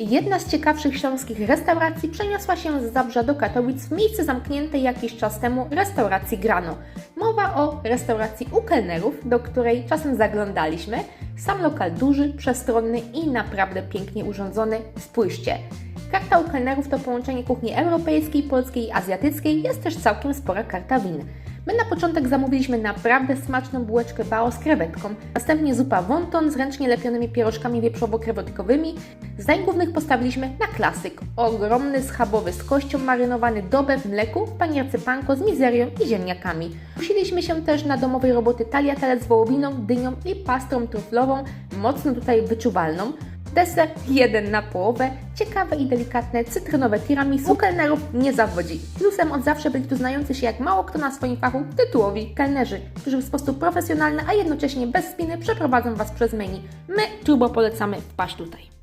Jedna z ciekawszych śląskich restauracji przeniosła się z Zabrza do Katowic w miejsce zamknięte jakiś czas temu restauracji Grano. Mowa o restauracji u kelnerów, do której czasem zaglądaliśmy. Sam lokal duży, przestronny i naprawdę pięknie urządzony. Spójrzcie. Karta u kelnerów to połączenie kuchni europejskiej, polskiej i azjatyckiej. Jest też całkiem spora karta win. My na początek zamówiliśmy naprawdę smaczną bułeczkę bao z krewetką, następnie zupa wonton z ręcznie lepionymi pierożkami wieprzowo-krewetkowymi. Z dań głównych postawiliśmy na klasyk. Ogromny schabowy z kością marynowany dobę w mleku w panierce panko z mizerią i ziemniakami. Kusiliśmy się też na domowej roboty tagliatelle z wołowiną, dynią i pastrą truflową, mocno tutaj wyczuwalną. Deser jeden na połowę, ciekawe i delikatne cytrynowe tiramisu. Kelnerów nie zawodzi. Plusem od zawsze byli tu znający się jak mało kto na swoim fachu tytułowi kelnerzy, którzy w sposób profesjonalny, a jednocześnie bez spiny przeprowadzą Was przez menu. My turbo polecamy wpaść tutaj.